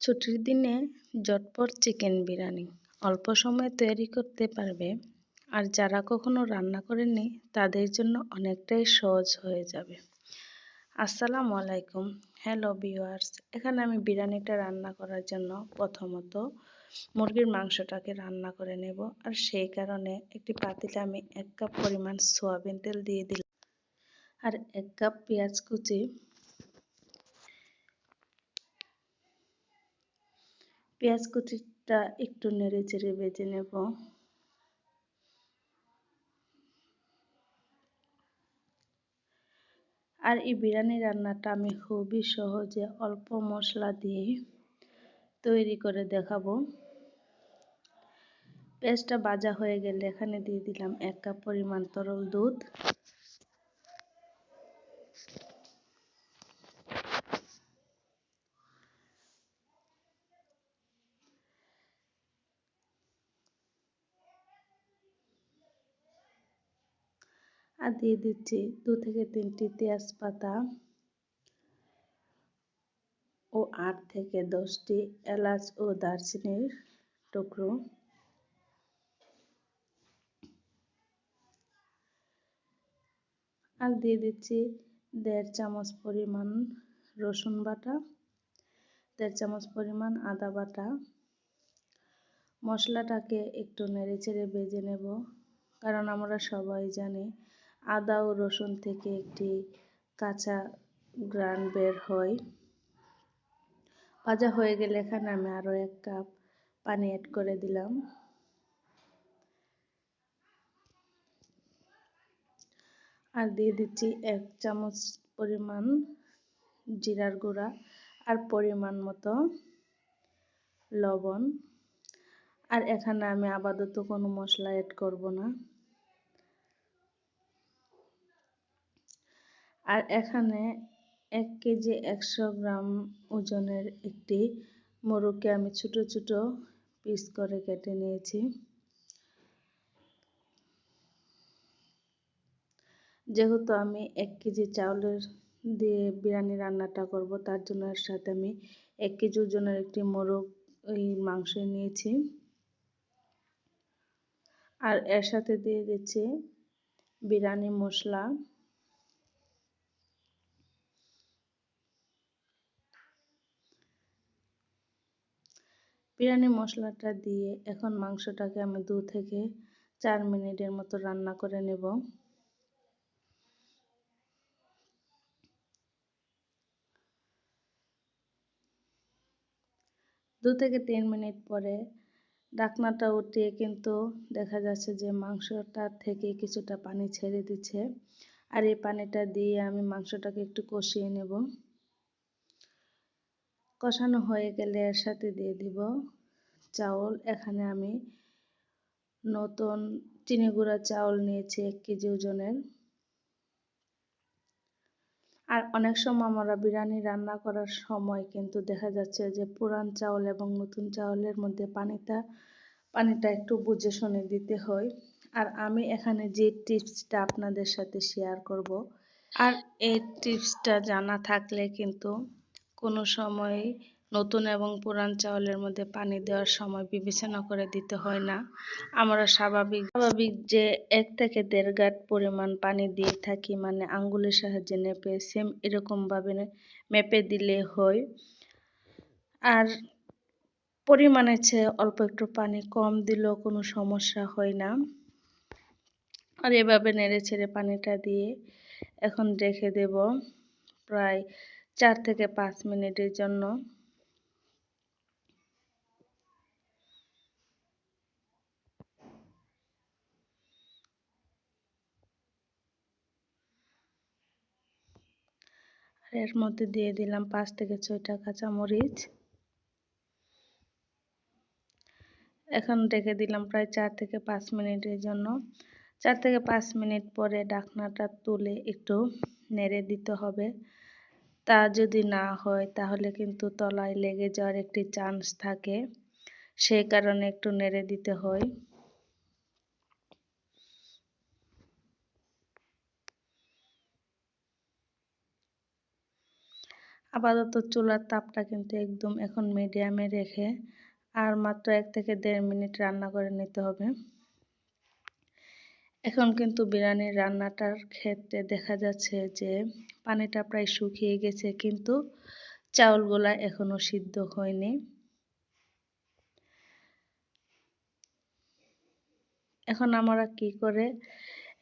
ছুটির দিনে ঝটপট চিকেন বিরিয়ানি। অল্প সময়ে তৈরি করতে পারবে, আর যারা কখনো রান্না করেনি তাদের জন্য অনেকটাই সহজ হয়ে যাবে। আসসালামু আলাইকুম। হ্যালো ভিউয়ার্স এখানে আমি বিরিয়ানিটা রান্না করার জন্য প্রথমত মুরগির মাংসটাকে রান্না করে নেব, আর সেই কারণে একটি পাতিলে আমি এক কাপ পরিমাণ সোয়াবিন তেল দিয়ে দিলাম। আর এক কাপ পেঁয়াজ কুচি পেঁয়াজ কুচিটা একটু নেড়ে চেড়ে বেজে নেব। আর এই বিরিয়ানি রান্নাটা আমি খুবই সহজে অল্প মশলা দিয়ে তৈরি করে দেখাবো। পেঁয়াজটা ভাজা হয়ে গেলে এখানে দিয়ে দিলাম এক কাপ পরিমাণ তরল দুধ। আর দিয়ে দিচ্ছি দু থেকে তিনটি তেজপাতা ও আট থেকে দশটি এলাচ ও দারচিনির টুকরো। আর দিয়ে দিচ্ছি দেড় চামচ পরিমাণ রসুন বাটা, দেড় চামচ পরিমাণ আদা বাটা। মশলাটাকে একটু নেড়ে চেড়ে বেজে নেব, কারণ আমরা সবাই জানি আদা ও রসুন থেকে একটি কাঁচা গ্রান বের হয়। ভাজা হয়ে গেলে এখানে আমি আরও এক কাপ পানি অ্যাড করে দিলাম। আর দিয়ে দিচ্ছি এক চামচ পরিমাণ জিরার গুঁড়া আর পরিমাণ মতো লবণ। আর এখানে আমি আপাতত কোনো মশলা অ্যাড করব না। আর এখানে এক কেজি একশো গ্রাম ওজনের একটি মোরগকে আমি ছোট ছোট পিস করে কেটে নিয়েছি। যেহেতু আমি এক কেজি চাউলের দিয়ে বিরিয়ানি রান্নাটা করব, তার জন্য এর সাথে আমি এক কেজি ওজনের একটি মোরগ ওই মাংস নিয়েছি। আর এর সাথে দিয়ে দিচ্ছি বিরিয়ানি মশলা। বিরিয়ানি মশলাটা দিয়ে এখন মাংসটাকে আমি দু থেকে চার মিনিটের মতো রান্না করে নেব। দু থেকে তিন মিনিট পরে ডাকনাটা উঠিয়ে কিন্তু দেখা যাচ্ছে যে মাংসটা থেকে কিছুটা পানি ছেড়ে দিচ্ছে। আর এই পানিটা দিয়ে আমি মাংসটাকে একটু কষিয়ে নেব। কষানো হয়ে গেলে এর সাথে দিয়ে দিব চাউল। এখানে আমি নতুন চিনি গুঁড়া চাউল নিয়েছি এক কেজি ওজনের। আর অনেক সময় আমরা বিরিয়ানি রান্না করার সময় কিন্তু দেখা যাচ্ছে যে পুরান চাউল এবং নতুন চাউলের মধ্যে পানিটা পানিটা একটু বুঝে শুনে দিতে হয়। আর আমি এখানে যে টিপসটা আপনাদের সাথে শেয়ার করব, আর এই টিপসটা জানা থাকলে কিন্তু কোনো সময় নতুন এবং পুরান চাউলের মধ্যে পানি দেওয়ার সময় বিবেচনা করে দিতে হয় না। আমরা স্বাভাবিক স্বাভাবিক যে এক থেকে দেড় গাট পরিমাণ পানি দিয়ে থাকি মানে আঙ্গুলের সাহায্যে নেপে সেম এরকমভাবে মেপে দিলে হয়। আর পরিমাণের চেয়ে অল্প একটু পানি কম দিলেও কোনো সমস্যা হয় না। আর এভাবে নেড়ে ছেড়ে পানিটা দিয়ে এখন রেখে দেব। প্রায় চার থেকে পাঁচ মিনিটের জন্য। এর মধ্যে দিয়ে দিলাম পাঁচ থেকে ছয়টা কাঁচামরিচ। এখন রেখে দিলাম প্রায় চার থেকে পাঁচ মিনিটের জন্য। চার থেকে পাঁচ মিনিট পরে ডাকনাটা তুলে একটু নেড়ে দিতে হবে। তা যদি না হয়, তাহলে কিন্তু তলায় লেগে যাওয়ার একটি চান্স থাকে। সেই কারণে একটু নেড়ে দিতে হয়। আপাতত চুলার তাপটা কিন্তু একদম এখন মিডিয়ামে রেখে, আর মাত্র এক থেকে দেড় মিনিট রান্না করে নিতে হবে। এখন কিন্তু বিরিয়ানির রান্নাটার ক্ষেত্রে দেখা যাচ্ছে যে পানিটা প্রায় শুকিয়ে গেছে, কিন্তু চাউলগুলা এখনও সিদ্ধ হয়নি। এখন আমরা কি করে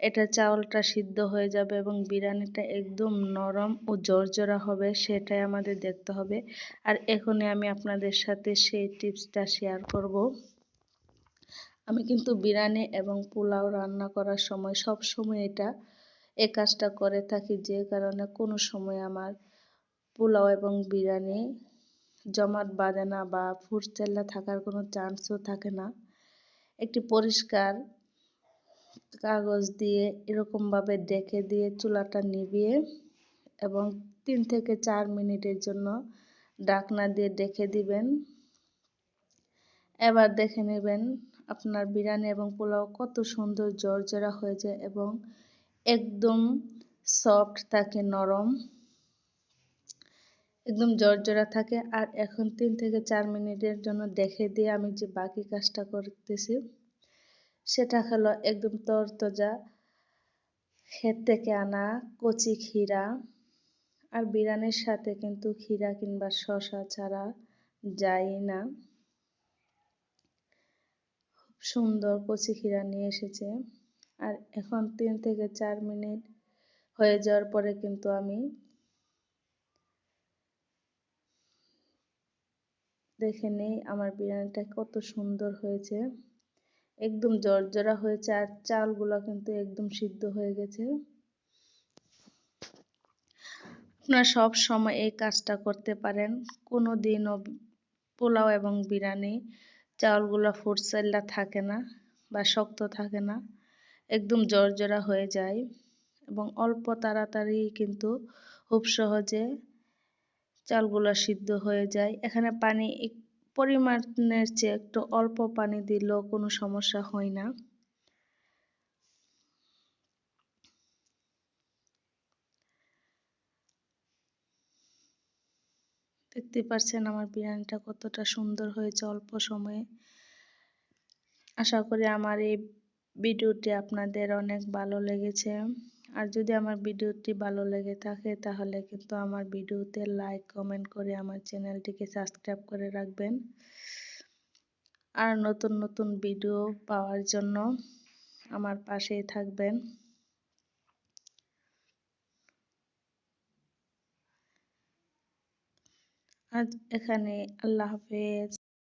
এটা চাউলটা সিদ্ধ হয়ে যাবে এবং বিরিয়ানিটা একদম নরম ও জর্জরা হবে সেটাই আমাদের দেখতে হবে। আর এখনই আমি আপনাদের সাথে সেই টিপসটা শেয়ার করব। আমি কিন্তু বিরিয়ানি এবং পোলাও রান্না করার সময় সব সময় এটা এ কাজটা করে থাকি, যে কারণে কোনো সময় আমার পোলাও এবং বিরিয়ানি জমাট বাঁধে না বা ফুটচেল্লা থাকার কোনো চান্সও থাকে না। একটি পরিষ্কার কাগজ দিয়ে এরকমভাবে ডেকে দিয়ে চুলাটা নিভিয়ে এবং তিন থেকে চার মিনিটের জন্য ডাকনা দিয়ে ডেকে দিবেন। এবার দেখে নেবেন আপনার বিরিয়ানি এবং পোলাও কত সুন্দর জর্জরা হয়ে যায় এবং একদম সফট থাকে, নরম। একদম জর্জরা থাকে। আর এখন তিন থেকে চার মিনিটের জন্য দেখে দিয়ে আমি যে বাকি কাজটা করতেছি, সেটা হলো একদম তরতজা ক্ষেত থেকে আনা কচি ক্ষীরা। আর বিরিয়ানির সাথে কিন্তু ক্ষীরা কিংবা শশা ছাড়া যায় না। সুন্দর কচি ক্ষীরা নিয়ে এসেছে। আর এখন তিন থেকে চার মিনিট হয়ে যাওয়ার পরে কিন্তু আমি দেখে নেই আমার বিরিয়ানিটা কত সুন্দর হয়েছে। একদম জর্জরা হয়েছে আর চালগুলো কিন্তু একদম সিদ্ধ হয়ে গেছে। আপনারা সব সময় এই কাজটা করতে পারেন। কোনো দিনও পোলাও এবং বিরিয়ানি চাউলগুলো ফুটসাল্লা থাকে না বা শক্ত থাকে না, একদম জর্জরা হয়ে যায় এবং অল্প তাড়াতাড়ি কিন্তু খুব সহজে চালগুলো সিদ্ধ হয়ে যায়। এখানে পানি পরিমাণের চেয়ে একটু অল্প পানি দিলেও কোনো সমস্যা হয় না। দেখতে পাচ্ছেন আমার বিরিয়ানিটা কতটা সুন্দর হয়েছে অল্প সময়ে। আশা করি আমার এই ভিডিওটি আপনাদের অনেক ভালো লেগেছে। আর যদি আমার ভিডিওটি ভালো লেগে থাকে তাহলে কিন্তু আমার ভিডিওতে লাইক, কমেন্ট করে আমার চ্যানেলটিকে সাবস্ক্রাইব করে রাখবেন। আর নতুন নতুন ভিডিও পাওয়ার জন্য আমার পাশেই থাকবেন। আজ এখানে আল্লাহ হাফেজ।